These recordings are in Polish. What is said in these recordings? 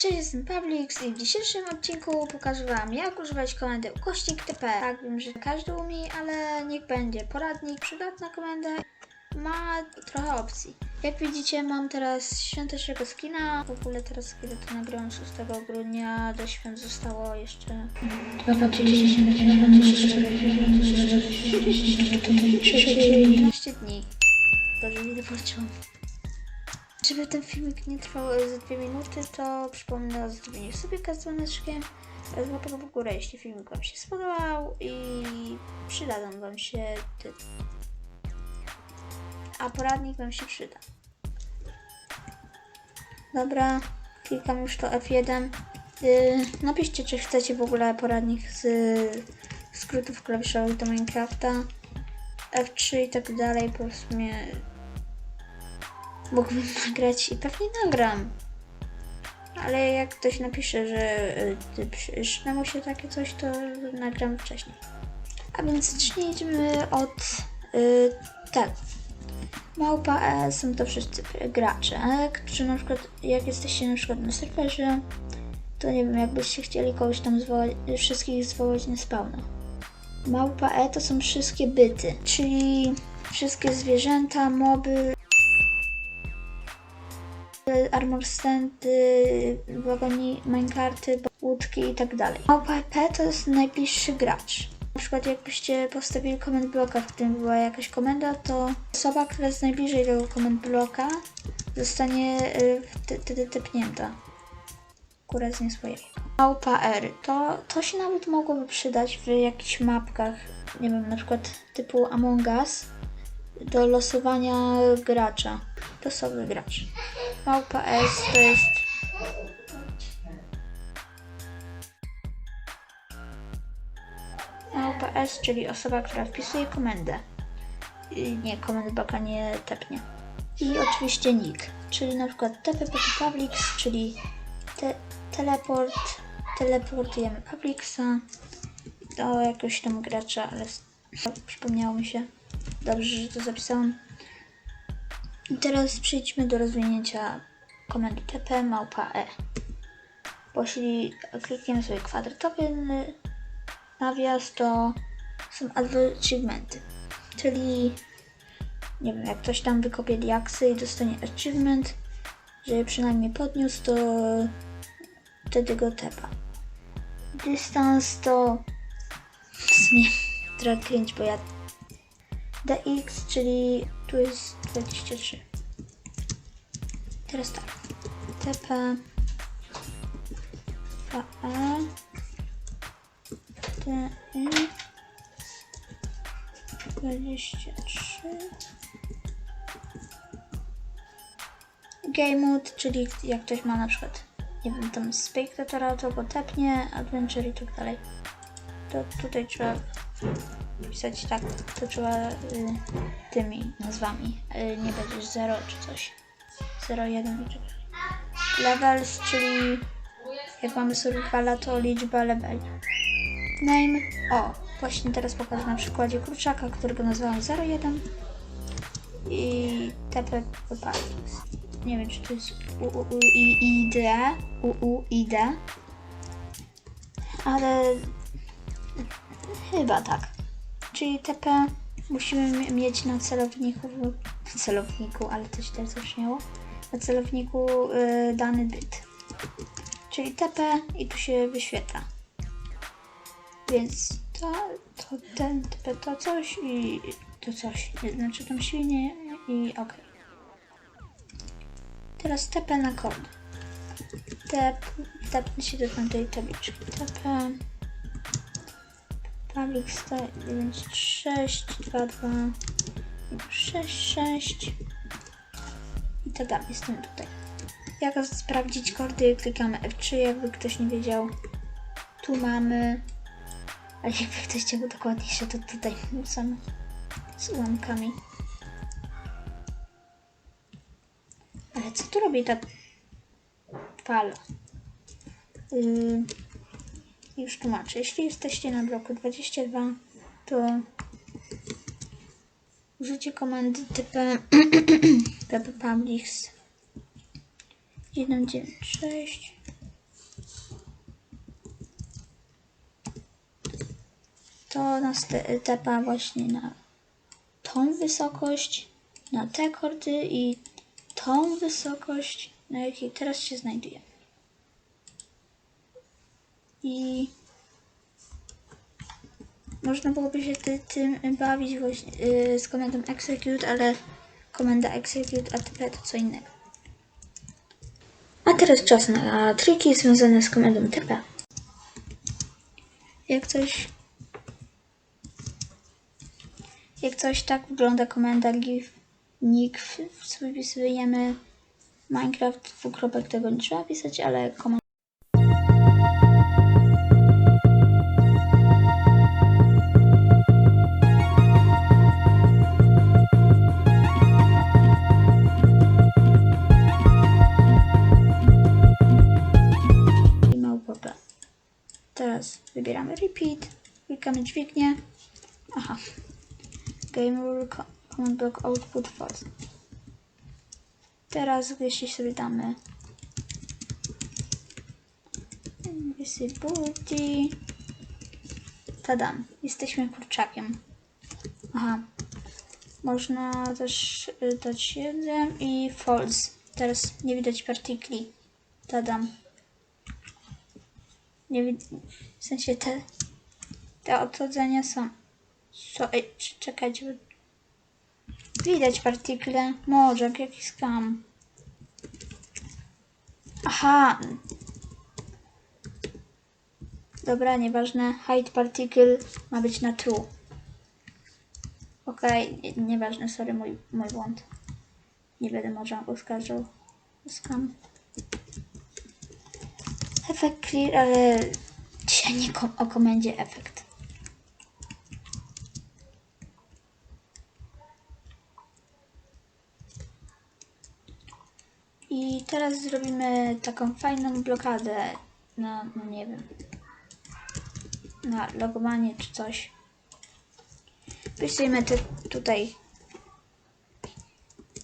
Cześć, jestem Pawlix i w dzisiejszym odcinku pokażę Wam jak używać komendy ukośnik TP. Tak, wiem, że każdy umie, ale niech będzie. Poradnik, przydatna komenda, ma trochę opcji. Jak widzicie mam teraz świątecznego skina. W ogóle teraz kiedy to nagrywam 6 grudnia, do świąt zostało jeszcze 15 dni. Dobrze, widzę pociąg. Żeby ten filmik nie trwał ze dwie minuty, to przypomnę o zrobieniu sobie z dzwoneczkiem, w górę, jeśli filmik Wam się spodobał i przydadzą Wam się ty... A poradnik Wam się przyda. Dobra, klikam już to F1. Yy, napiszcie, czy chcecie w ogóle poradnik z skrótów klawiszowych do Minecrafta. F3 i tak dalej, bo w sumie mógłbym nagrać i pewnie nagram. Ale jak ktoś napisze, że y, mu się takie coś, to nagram wcześniej. A więc zacznijmy od y, tak. Małpa E są to wszyscy gracze, którzy na przykład jak jesteście na przykład na serwerze, to nie wiem, jakbyście chcieli kogoś tam zwołać, wszystkich zwołać na spawna. Małpa E to są wszystkie byty, czyli wszystkie zwierzęta, moby, armor standy, wagoni, minecarty, łódki i tak. Małpa P to jest najbliższy gracz. Na przykład jakbyście postawili komend bloka, w którym była jakaś komenda, to osoba, która jest najbliżej tego komend bloka zostanie y, wtedy tepnięta. Kurę z nieswojego. Małpa R to, to się nawet mogłoby przydać w jakichś mapkach, nie wiem, na przykład typu Among Us do losowania gracza. Losowy gracz. Małpa to jest. Małpa czyli osoba, która wpisuje komendę. Nie, komend bloka nie tepnie. I oczywiście nick, czyli na przykład tpppublix, czyli te, teleport. Teleportujemy Publixa do jakiegoś tam gracza, ale przypomniało mi się. Dobrze, że to zapisałam. I teraz przejdźmy do rozwinięcia komendy tp małpa e. Bo jeśli klikniemy sobie kwadratowy nawias, to są achievementy. Czyli nie wiem, jak ktoś tam wykopie diaksy i dostanie achievement, że przynajmniej podniósł, to wtedy go tepa. Dystans to w sumie trochę bo ja dx, czyli tu jest 23. Teraz tak. TP VE TI 23 Game mode, czyli jak ktoś ma na przykład nie wiem, tam spectatora, to go tepnie, adventure i tak dalej. To tutaj trzeba pisać tak, to trzeba y, tymi nazwami. Y, nie będziesz 0 czy coś. 0, 1 i tak dalej. Levels, czyli jak mamy survivala, to liczba leveli. Name, o, właśnie teraz pokażę na przykładzie kurczaka, którego nazwałam 01 i TP Wypadks. Nie wiem, czy to jest UUID, UUID, ale Chyba tak. Czyli TP musimy mi- mieć na celowniku, na celowniku, ale to źle zabrzmiało, na celowniku y, dany byt. Czyli TP i tu się wyświetla. Więc to, to ten TP to coś i to coś. Znaczy tam świnie i ok. Teraz TP na kod. Tep, tepnę się do tamtej tabliczki. TP Pawlik 196, 22, 66 i tak dalej. Jestem tutaj. Jak sprawdzić kordy? Klikamy F3, jakby ktoś nie wiedział. Tu mamy. A jakby ktoś chciał dokładniejsze, to tutaj są z ułamkami. Ale co tu robi ta fala? Yy, już tłumaczę. Jeśli jesteście na bloku 22, to użycie komendy tp pppublics 196 to nas tepa właśnie na tą wysokość, na te kordy i tą wysokość, na jakiej teraz się znajdujemy. I można byłoby się ty, tym bawić właśnie yy, z komendą execute, ale komenda execute atp to co innego. A teraz czas na triki związane z komendą tp. Jak coś jak coś tak wygląda komenda give nick sobie wpisujemy Minecraft dwukropek tego nie trzeba pisać, ale komenda Teraz wybieramy repeat, klikamy dźwignię. Aha. Game rule co- command block output false. Teraz jeśli sobie damy invisibility tadam, jesteśmy kurczakiem. Aha. Można też y, dać jeden i false. Teraz nie widać partikli. Tadam. Nie wid- w sensie te, te odchodzenia są. Co, ej, c- czekajcie. bo- Widać partikle. Może, jakiś skam. Aha. Dobra, nieważne. Hide particle ma być na true. Okej, nie- nieważne, sorry, mój, mój błąd. Nie będę może oskarżał o skam. Efekt clear, ale dzisiaj nie kom- o komendzie efekt. I teraz zrobimy taką fajną blokadę na, no nie wiem, na logowanie czy coś. Wpisujemy tutaj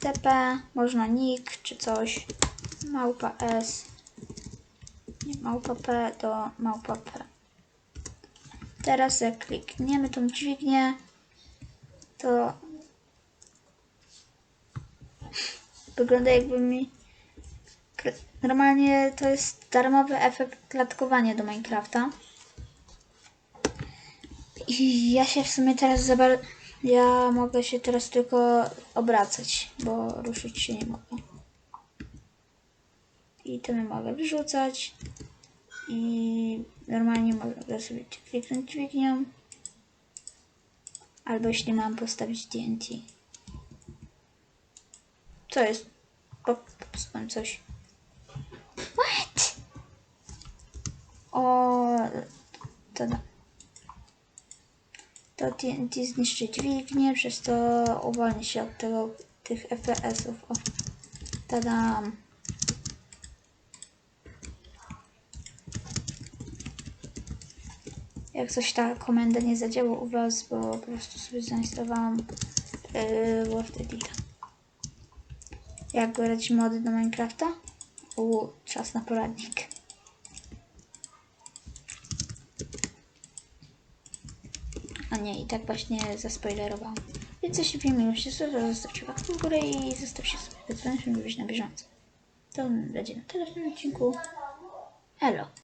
TP, można nick czy coś, małpa S, małpa P do małpa P. Teraz jak klikniemy tą dźwignię, to wygląda jakby mi Normalnie to jest darmowy efekt klatkowania do Minecrafta. I ja się w sumie teraz za Ja mogę się teraz tylko obracać, bo ruszyć się nie mogę. I to my mogę wyrzucać. I normalnie mogę sobie kliknąć dźwignią. Albo jeśli mam postawić TNT. Co jest? Pop- Popsułem coś. What? O, to da. To TNT zniszczy dźwignię, przez to uwolni się od tego, tych FPS-ów. Tadam. Jak coś ta komenda nie zadziała u Was, bo po prostu sobie zainstalowałam yy, Edita. Jak grać mody do Minecrafta? U, czas na poradnik. A nie, i tak właśnie zaspoilerowałam. Więc jeśli film mi się spodobał, zostawcie łapkę w górę i zostawcie subskrypcję, żeby być na bieżąco. To będzie na tyle w tym odcinku. Elo.